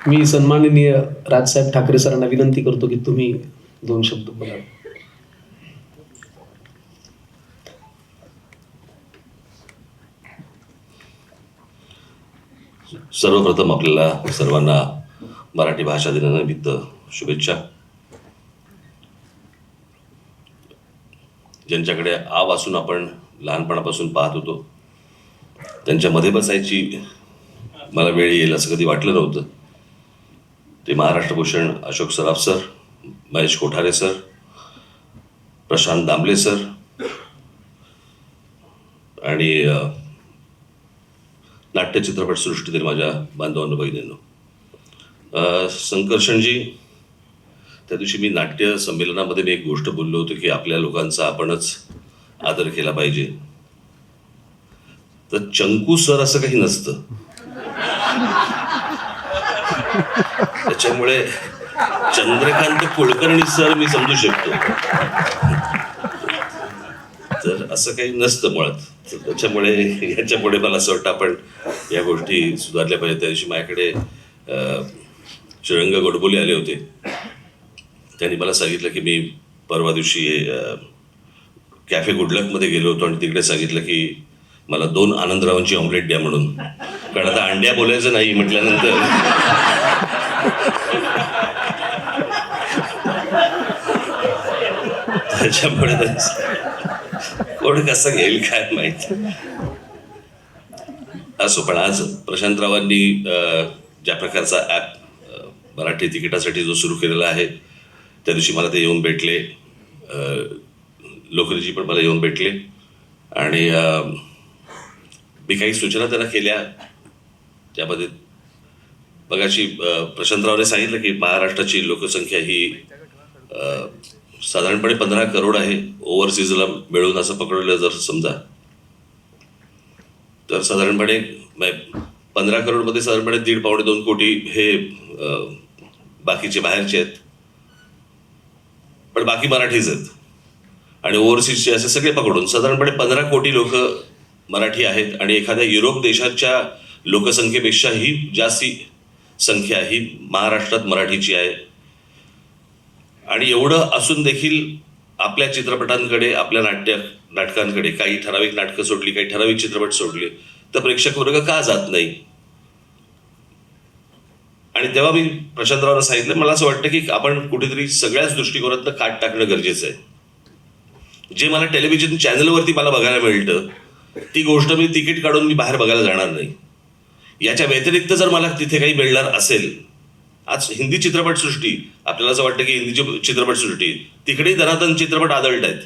मी सन्माननीय राजसाहेब ठाकरे सरांना विनंती करतो की तुम्ही दोन शब्द बोला. सर्वप्रथम आपल्याला सर्वांना मराठी भाषा दिनानिमित्त शुभेच्छा. ज्यांच्याकडे आव असून आपण लहानपणापासून पाहत होतो त्यांच्यामध्ये बसायची मला वेळ येईल असं कधी वाटलं नव्हतं. ते Maharashtra Bhushan Ashok Saraf sir Mahesh Kothare sir Prashant Damle sir आणि नाट्य नाट्य चित्रपटसृष्टीतील माझ्या बांधवांनो बहिणींनो. संकर्षणजी त्या दिवशी मी नाट्य संमेलनामध्ये मी एक गोष्ट बोललो होतो की आपल्या लोकांचा आपणच आदर केला पाहिजे. तर चंकू सर असं काही नसतं. त्याच्यामुळे चंद्रकांत कुलकर्णी सर मी समजू शकतो. तर असं काही नसतं मुळात. तर त्याच्यामुळे याच्यापुढे मला असं वाटतं आपण या गोष्टी सुधारल्या पाहिजेत. त्या दिवशी माझ्याकडे श्रीरंग गोडबोले आले होते. त्यांनी मला सांगितलं की मी परवा दिवशी कॅफे गुडलकमध्ये गेलो होतो आणि तिकडे सांगितलं की मला दोन आनंदरावांची ऑमलेट द्या म्हणून. कारण आता अंड्या बोलायचं नाही म्हटल्यानंतर. त्याच्यामुळे कोण कसं घेईल काय माहीत. असो पण आज प्रशांतरावांनी ज्या प्रकारचा ॲप मराठी तिकिटासाठी जो सुरू केलेला आहे त्या दिवशी मला ते येऊन भेटले. लोकरीजी पण मला येऊन भेटले. आणि मी काही सूचना त्यांना केल्या. त्यामध्ये मगाशी प्रशांतरावने सांगितलं की महाराष्ट्राची लोकसंख्या ही साधारणपणे पंधरा करोड आहे. ओव्हरसीजला मिळून असं पकडलं जर समजा. तर साधारणपणे पंधरा करोडमध्ये साधारणपणे दीड पावणे दोन कोटी हे बाकीचे बाहेरचे आहेत. पण बाकी मराठीच आहेत. आणि ओव्हरसीजचे असे सगळे पकडून साधारणपणे पंधरा कोटी लोक मराठी आहेत. आणि एखाद्या युरोप देशाच्या लोकसंख्येपेक्षाही जास्ती संख्या ही महाराष्ट्रात मराठीची आहे. आणि एवढं असून देखील आपल्या चित्रपटांकडे आपल्या नाट्य नाटकांकडे काही ठराविक नाटकं सोडली काही ठराविक चित्रपट सोडले तर प्रेक्षक वर्ग का जात नाही? आणि तेव्हा मी प्रशांतरावला सांगितलं मला असं वाटतं की आपण कुठेतरी सगळ्याच दृष्टिकोनातनं काट टाकणं गरजेचं आहे. जे मला टेलिव्हिजन चॅनलवरती मला बघायला मिळतं ती गोष्ट मी तिकीट काढून मी बाहेर बघायला जाणार नाही. याच्या व्यतिरिक्त जर मला तिथे काही मिळणार असेल आज हिंदी चित्रपटसृष्टी आपल्याला असं वाटतं की हिंदी चित्रपटसृष्टी तिकडेही धनातन चित्रपट आदळत आहेत.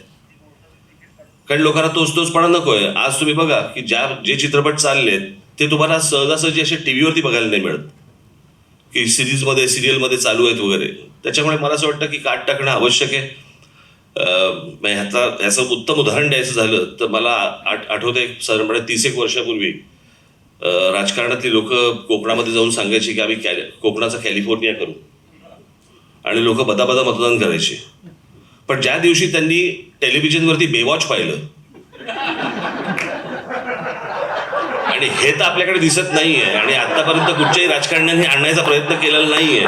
कारण लोकांना तोच तोचपणा आहे आज तुम्ही बघा की ज्या जे चित्रपट चाललेत ते तुम्हाला सहजासहजी असे टीव्हीवरती बघायला नाही मिळत. की सिरीजमध्ये सिरियलमध्ये चालू आहेत वगैरे. त्याच्यामुळे मला असं वाटतं की काट टाकणं आवश्यक आहे. ह्याचा ह्याचं उत्तम उदाहरण द्यायचं झालं तर मला आठ आठवतं एक साधारणपणे तीस एक वर्षापूर्वी राजकारणातली लोक कोकणामध्ये जाऊन सांगायची की आम्ही कॅलि कोकणाचा कॅलिफोर्निया करू. आणि लोक बदाबदा मतदान करायचे. पण ज्या दिवशी त्यांनी टेलिव्हिजनवरती बेवॉच पाहिलं आणि हे तर आपल्याकडे दिसत नाहीये आणि आतापर्यंत कुठच्याही राजकारण्याने आणण्याचा प्रयत्न केलेला नाहीये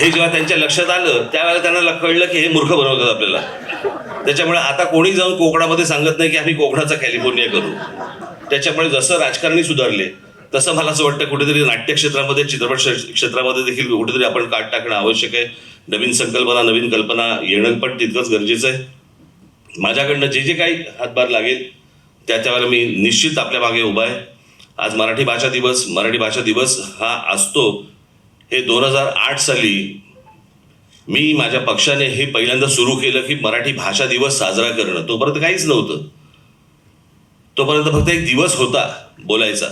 हे जेव्हा त्यांच्या लक्षात आलं त्यावेळेला त्यांना कळलं की हे मूर्ख बनवतात आपल्याला. त्याच्यामुळे आता कोणी जाऊन कोकणामध्ये सांगत नाही की आम्ही कोकणाचा कॅलिफोर्निया करू. त्याच्यामुळे जसं राजकारणी सुधारले तसं मला असं वाटतं कुठेतरी नाट्य क्षेत्रामध्ये चित्रपट क्षेत्रामध्ये देखील कुठेतरी आपण काट टाकणं आवश्यक आहे. नवीन संकल्पना नवीन कल्पना येणं पण तितकंच गरजेचं आहे. माझ्याकडनं जे जे काही हातभार लागेल त्या त्यावेळेला मी निश्चित आपल्या मागे उभा आहे. आज मराठी भाषा दिवस मराठी भाषा दिवस हा असतो. हे दोन हजार आठ साली मी माझ्या पक्षाने हे पहिल्यांदा सुरू केलं की मराठी भाषा दिवस साजरा करणं. तोपर्यंत काहीच नव्हतं. तोपर्यंत फक्त एक दिवस होता बोलायचा.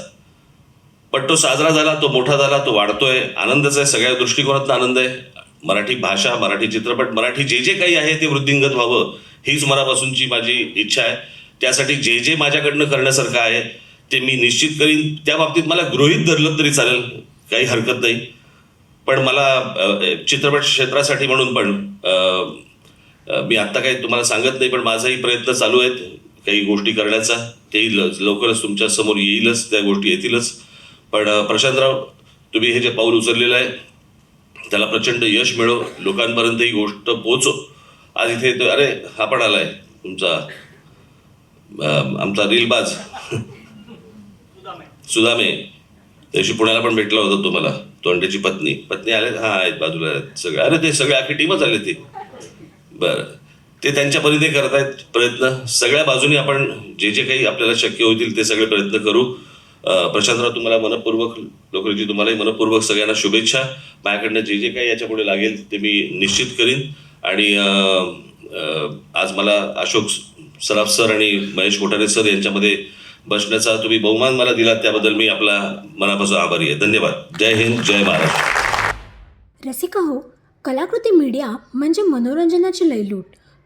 पण तो साजरा झाला तो मोठा झाला तो वाढतोय. आनंदच आहे सगळ्या दृष्टिकोनातून आनंद आहे. मराठी भाषा मराठी चित्रपट मराठी जे जे काही आहे ते वृद्धिंगत व्हावं हीच मनापासूनची माझी इच्छा आहे. त्यासाठी जे जे माझ्याकडनं करण्यासारखं आहे ते मी निश्चित करीन. त्या बाबतीत मला गृहीत धरलं तरी चालेल काही हरकत नाही. पण मला चित्रपट क्षेत्रासाठी म्हणून पण मी आत्ता काही तुम्हाला सांगत नाही पण माझाही प्रयत्न चालू आहेत. काही गोष्टी करण्याचा तेही लवकरच तुमच्यासमोर येईलच त्या गोष्टी येतीलच. पण प्रशांतराव तुम्ही हे जे पाऊल उचललेलं आहे त्याला प्रचंड यश मिळो लोकांपर्यंत ही गोष्ट पोहोचो. आज इथे तो अरे हा पण आलाय तुमचा आमचा रीलबाज. सुदामे. त्याशी पुण्याला पण भेटला होता तुम्हाला तोंड्याची पत्नी. पत्नी आले हा आहेत बाजूला आहेत सगळे. अरे ते सगळे आखी टीमच आले ती बरं. ते त्यांच्या परीने करत आहेत प्रयत्न. सगळ्या बाजूनी आपण जे जे काही आपल्याला शक्य होतील ते सगळे प्रयत्न करू. प्रशांतराव तुम्हाला मनपूर्वक लोकरीची तुम्हालाही मनपूर्वक सगळ्यांना शुभेच्छा. माझ्याकडनं जे जे काही याच्यापुढे लागेल ते मी निश्चित करीन. आणि आज मला अशोक सराफ सर आणि महेश कोठारे सर यांच्यामध्ये बसण्याचा तुम्ही बहुमान मला दिलात त्याबद्दल मी आपला मनापासून आभारी आहे. धन्यवाद. जय हिंद जय महाराष्ट्र. रसिका हो कलाकृती मीडिया म्हणजे मनोरंजनाची लयलूट.